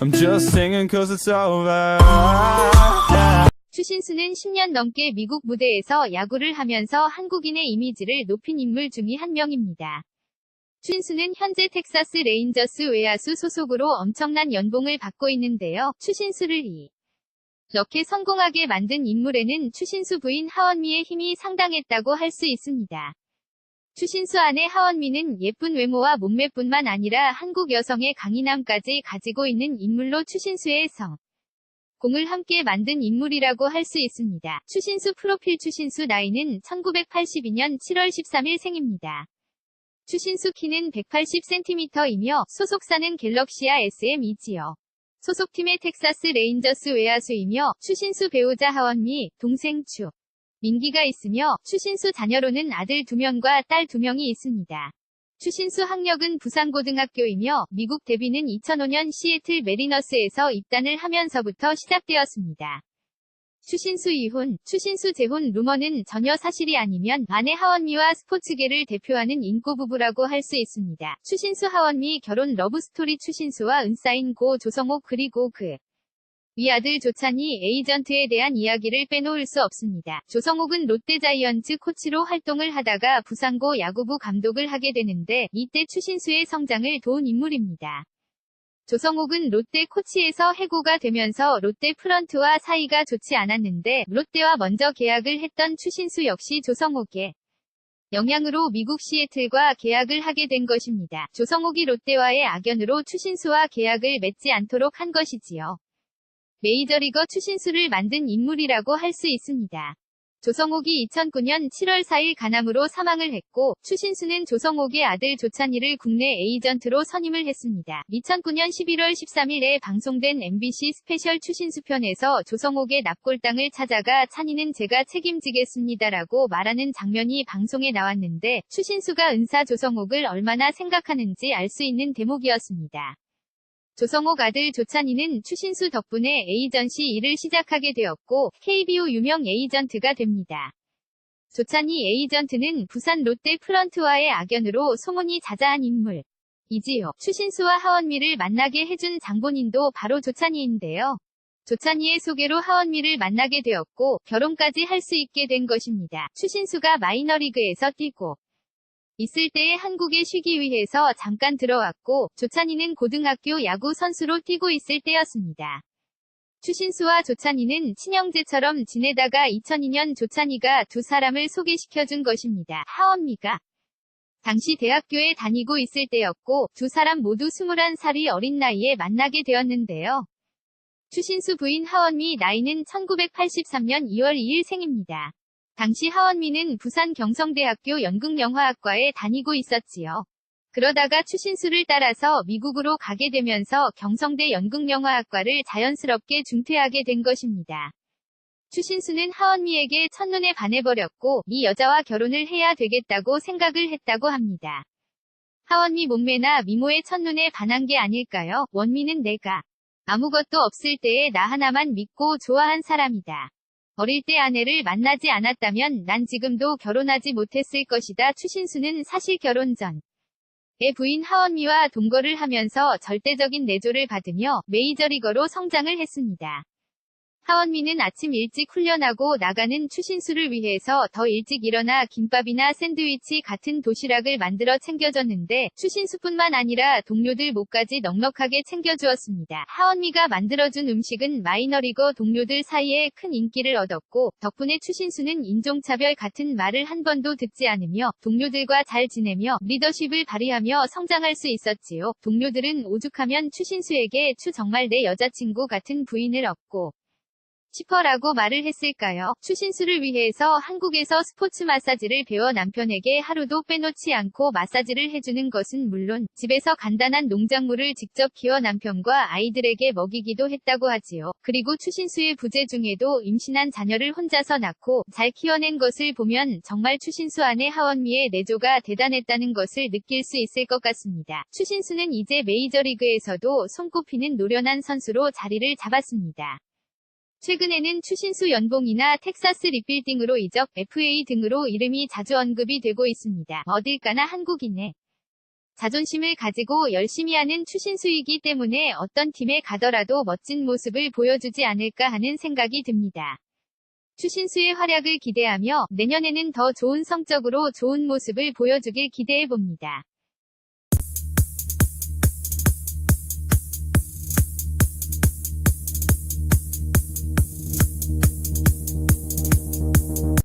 I'm just singing cause it's over. 추신수는 10년 넘게 미국 무대에서 야구를 하면서 한국인의 이미지를 높인 인물 중의 한 명입니다. 추신수는 현재 텍사스 레인저스 외야수 소속으로 엄청난 연봉을 받고 있는데요. 추신수를 이 이렇게 성공하게 만든 인물에는 추신수 부인 하원미의 힘이 상당했다고 할 수 있습니다. 추신수 아내 하원미는 예쁜 외모와 몸매뿐만 아니라 한국 여성의 강인함까지 가지고 있는 인물로 추신수의 성. 공을 함께 만든 인물이라고 할 수 있습니다. 추신수 프로필 추신수 나이는 1982년 7월 13일 생입니다. 추신수 키는 180cm이며 소속사는 갤럭시아 SM이지요. 소속팀의 텍사스 레인저스 외야수이며 추신수 배우자 하원미, 동생 추, 민기가 있으며 추신수 자녀로는 아들 2명과 딸 2명이 있습니다. 추신수 학력은 부산고등학교이며 미국 데뷔는 2005년 시애틀 메리너스에서 입단을 하면서부터 시작되었습니다. 추신수 이혼, 추신수 재혼 루머는 전혀 사실이 아니면 아내 하원미와 스포츠계를 대표하는 인고 부부라고 할 수 있습니다. 추신수 하원미 결혼 러브스토리 추신수와 은사인 고 조성옥 그리고 그 위 아들 조찬이 에이전트에 대한 이야기를 빼놓을 수 없습니다. 조성옥은 롯데자이언츠 코치로 활동을 하다가 부산고 야구부 감독을 하게 되는데 이때 추신수의 성장을 도운 인물입니다. 조성옥은 롯데 코치에서 해고가 되면서 롯데 프런트와 사이가 좋지 않았는데 롯데와 먼저 계약을 했던 추신수 역시 조성옥의 영향으로 미국 시애틀과 계약을 하게 된 것입니다. 조성옥이 롯데와의 악연으로 추신수와 계약을 맺지 않도록 한 것이지요. 메이저리거 추신수를 만든 인물이라고 할 수 있습니다. 조성옥이 2009년 7월 4일 간암으로 사망을 했고, 추신수는 조성옥의 아들 조찬이를 국내 에이전트로 선임을 했습니다. 2009년 11월 13일에 방송된 MBC 스페셜 추신수 편에서 조성옥의 납골당을 찾아가 찬이는 제가 책임지겠습니다라고 말하는 장면이 방송에 나왔는데, 추신수가 은사 조성옥을 얼마나 생각하는지 알 수 있는 대목이었습니다. 조성옥 아들 조찬이는 추신수 덕분에 에이전시 일을 시작하게 되었고 KBO 유명 에이전트가 됩니다. 조찬이 에이전트는 부산 롯데 프런트와의 악연으로 소문이 자자한 인물. 이지요. 추신수와 하원미를 만나게 해준 장본인도 바로 조찬이인데요. 조찬이의 소개로 하원미를 만나게 되었고 결혼까지 할 수 있게 된 것입니다. 추신수가 마이너리그에서 뛰고 있을 때에 한국에 쉬기 위해서 잠깐 들어왔고, 조찬이는 고등학교 야구 선수로 뛰고 있을 때였습니다. 추신수와 조찬이는 친형제처럼 지내다가 2002년 조찬이가 두 사람을 소개시켜준 것입니다. 하원미가 당시 대학교에 다니고 있을 때였고, 두 사람 모두 21살이 어린 나이에 만나게 되었는데요. 추신수 부인 하원미 나이는 1983년 2월 2일 생입니다. 당시 하원미는 부산 경성대학교 연극영화학과에 다니고 있었지요. 그러다가 추신수를 따라서 미국으로 가게 되면서 경성대 연극영화학과를 자연스럽게 중퇴하게 된 것입니다. 추신수는 하원미에게 첫눈에 반해버렸고 이 여자와 결혼을 해야 되겠다고 생각을 했다고 합니다. 하원미 몸매나 미모에 첫눈에 반한 게 아닐까요? 원미는 내가 아무것도 없을 때에 나 하나만 믿고 좋아한 사람이다. 어릴 때 아내를 만나지 않았다면 난 지금도 결혼하지 못했을 것이다. 추신수는 사실 결혼 전. 의 부인 하원미와 동거를 하면서 절대적인 내조를 받으며 메이저리거로 성장을 했습니다. 하원미는 아침 일찍 훈련하고 나가는 추신수를 위해서 더 일찍 일어나 김밥이나 샌드위치 같은 도시락을 만들어 챙겨줬는데 추신수뿐만 아니라 동료들 목까지 넉넉하게 챙겨주었습니다. 하원미가 만들어준 음식은 마이너리거 동료들 사이에 큰 인기를 얻었고 덕분에 추신수는 인종차별 같은 말을 한 번도 듣지 않으며 동료들과 잘 지내며 리더십을 발휘하며 성장할 수 있었지요. 동료들은 오죽하면 추신수에게 추 정말 내 여자친구 같은 부인을 얻고 싶어라고 말을 했을까요? 추신수를 위해서 한국에서 스포츠 마사지를 배워 남편에게 하루도 빼놓지 않고 마사지를 해주는 것은 물론 집에서 간단한 농작물을 직접 키워 남편과 아이들에게 먹이기도 했다고 하지요. 그리고 추신수의 부재 중에도 임신한 자녀를 혼자서 낳고 잘 키워낸 것을 보면 정말 추신수 아내 하원미의 내조가 대단했다는 것을 느낄 수 있을 것 같습니다. 추신수는 이제 메이저리그에서도 손꼽히는 노련한 선수로 자리를 잡았습니다. 최근에는 추신수 연봉이나 텍사스 리빌딩으로 이적, FA 등으로 이름이 자주 언급이 되고 있습니다. 어딜 가나 한국인의 자존심을 가지고 열심히 하는 추신수이기 때문에 어떤 팀에 가더라도 멋진 모습을 보여주지 않을까 하는 생각이 듭니다. 추신수의 활약을 기대하며 내년에는 더 좋은 성적으로 좋은 모습을 보여주길 기대해 봅니다.